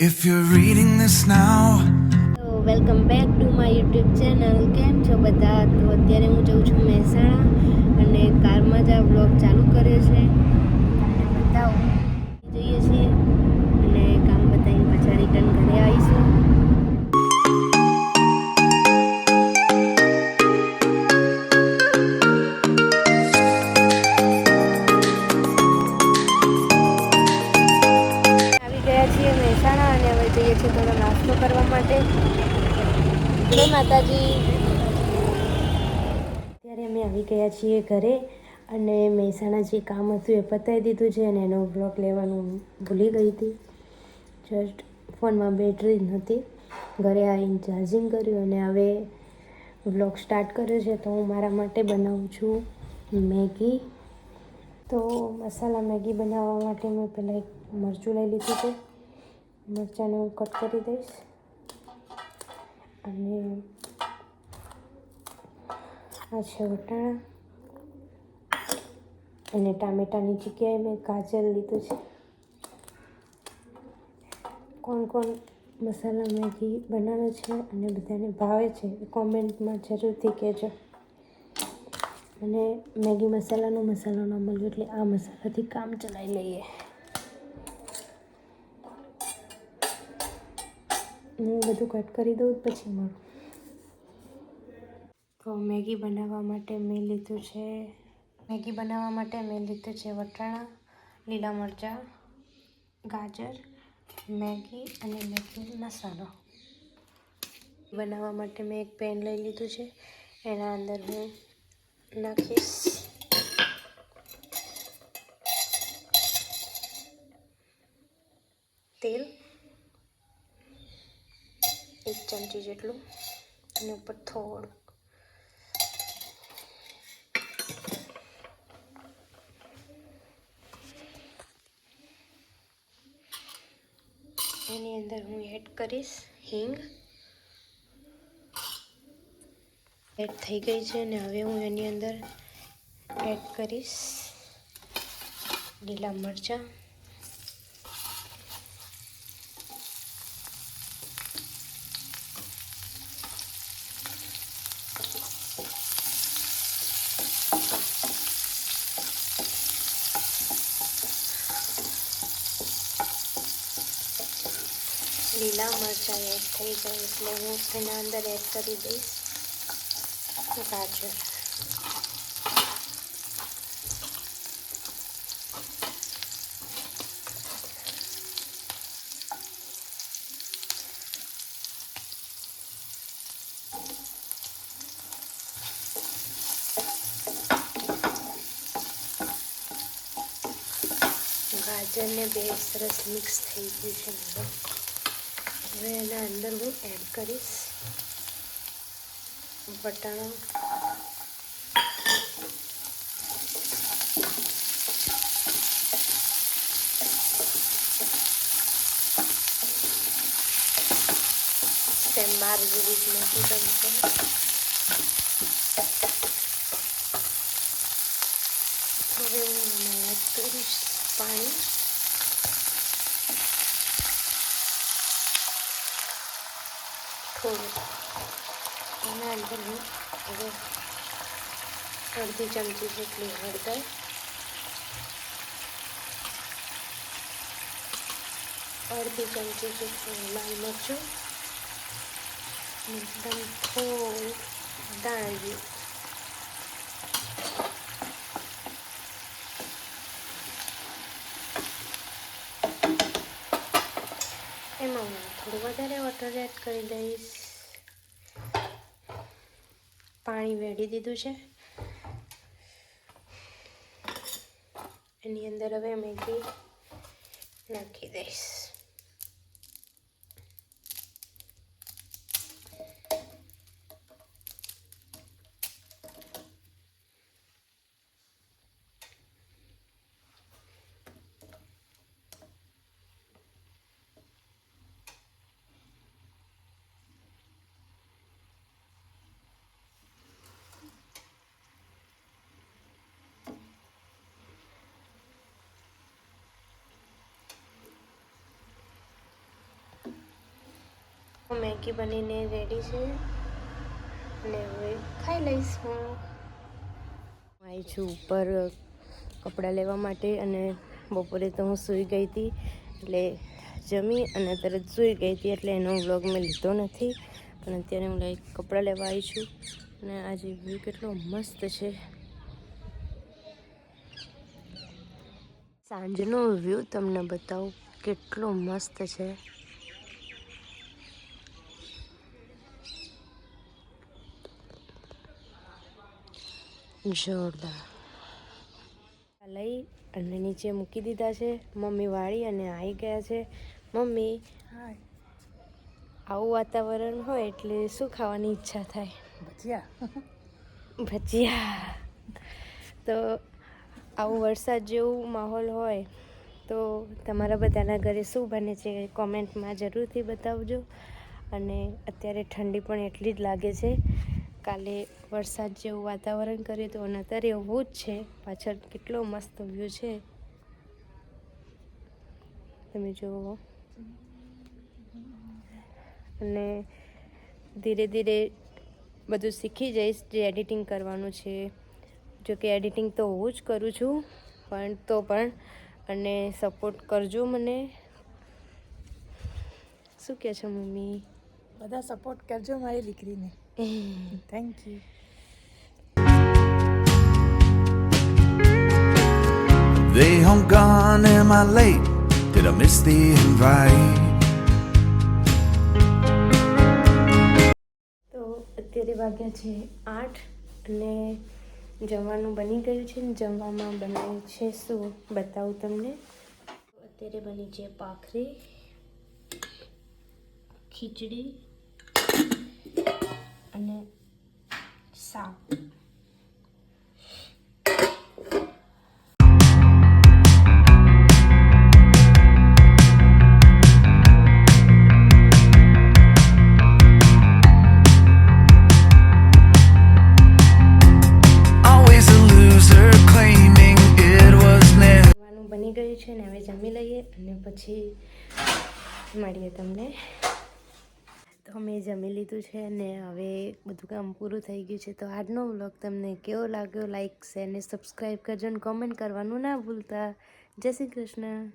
If you're reading this now, welcome back to my YouTube channel કેમ છો બધા? તો અત્યારે હું જઉં છું મહેસાણા અને કારમાં જ આ બ્લોગ ચાલુ કર્યો છે. અને બતાવું. જઈએ છીએ જય માતાજી. અત્યારે અમે આવી ગયા છીએ ઘરે અને મહેસાણા જે કામ હતું એ પતાવી દીધું છે અને એનો બ્લોગ લેવાનું ભૂલી ગઈ હતી. જસ્ટ ફોનમાં બેટરી નહોતી. ઘરે આવીને ચાર્જિંગ કર્યું અને હવે બ્લોગ સ્ટાર્ટ કર્યો છે તો હું મારા માટે બનાવું છું મેગી. તો મસાલા મેગી બનાવવા માટે મેં પહેલાં એક મરચું લઈ લીધું છે. મરચાંને હું કટ કરી દઈશ. અને આ છે વટાણા. અને ટામેટાની જગ્યાએ મેં ગાજર લીધું છે. કોણ કોણ મસાલા મેગી બનાવે છે અને બધાને ભાવે છે એ કોમેન્ટમાં જરૂરથી કહેજો. અને મેગી મસાલાનો મસાલો ન મળ્યો એટલે આ મસાલાથી કામ ચલાવી લઈએ. હું બધું કટ કરી દઉં પછી મળું. તો મેગી બનાવવા માટે મેં લીધું છે, મેગી બનાવવા માટે મેં લીધું છે વટાણા, લીલા મરચાં, ગાજર, મેગી અને મેગી મસાલો. બનાવવા માટે મેં એક પેન લઈ લીધું છે, એના અંદર હું નાખીશ. એક ચમચી જેટલું અને ઉપર થોડુંક. એની અંદર હું એડ કરીશ હિંગ. એડ થઈ ગઈ છે અને હવે હું એની અંદર એડ કરીશ લીલા મરચાં. લીલા મરચાં એડ થઈ જાય એટલે હું એના અંદર એડ કરી દઈશ ગાજર ગાજરને બે સરસ મિક્સ થઈ ગયું છે મારું હવે એના અંદર હું એડ કરીશ. વટાણા સેમ બાર જેવી જ નથી ગમશે હવે હું એડ કરીશ પાણી. થોડું એના અંદર હું હવે અડધી ચમચી જેટલી હળદર અડધી ચમચી જેટલું લાલ મરચું એકદમ થોડું દાણા એમાં હું થોડું વધારે વોટર એડ કરી દઈશ. પાણી વેડી દીધું છે. એની અંદર હવે મેગી નાખી દઈશ. મેગી બનીને રેડી છે. અને હવે ખાઈ લઈશ. હું આવી છું ઉપર કપડાં લેવા માટે અને બપોરે તો હું સૂઈ ગઈ હતી એટલે જમી અને તરત સૂઈ ગઈ હતી એટલે એનો વ્લોગ મેં લીધો નથી. પણ અત્યારે હું લાઈક કપડાં લેવા આવી છું અને આજે વ્યૂ કેટલો મસ્ત છે. સાંજનો વ્યૂ તમને બતાવું કેટલો મસ્ત છે. જોરદાર. લઈ અને નીચે મૂકી દીધા છે. મમ્મી વાળી અને આવી ગયા છે. મમ્મી આવું વાતાવરણ હોય એટલે શું ખાવાની ઈચ્છા થાય? ભજીયા. ભજીયા. તો આવું વરસાદ જેવું માહોલ હોય તો તમારા બધાના ઘરે શું બને છે કોમેન્ટમાં જરૂરથી બતાવજો. અને અત્યારે ઠંડી પણ એટલી જ લાગે છે. કાલે વરસાદ જેવું વાતાવરણ કર્યું હતું અને અત્યારે એવું જ છે. પાછળ કેટલો મસ્ત વ્યૂ છે. તમે જુઓ. અને ધીરે ધીરે બધું શીખી જઈશ જે એડિટિંગ કરવાનું છે. જો કે એડિટિંગ તો હું જ કરું છું, પણ તો પણ અને સપોર્ટ કરજો મને. શું કહે છે મમ્મી? બધા સપોર્ટ કરજો મારી દીકરીને. Thank you They home gone, am I late? Did I miss the invite? તો અત્યારે વાગ્યા છે આઠ અને જમવાનું બની ગયું છે ને જમવામાં બનાવ્યું છે શું બતાવું તમને અત્યારે બની છે પાખરી ખીચડી જમવાનું બની ગયું છે ને હવે જમી લઈએ અને પછી મળીએ તમને. તો મેં જમી લીધું છે ને હવે બધું કામ પૂરું થઈ ગયું છે. તો આજનો વ્લોગ તમને કેવો લાગ્યો? લાઈક શેર ને સબસ્ક્રાઈબ કરજો અને કોમેન્ટ કરવાનું ના ભૂલતા. જય શ્રી કૃષ્ણ.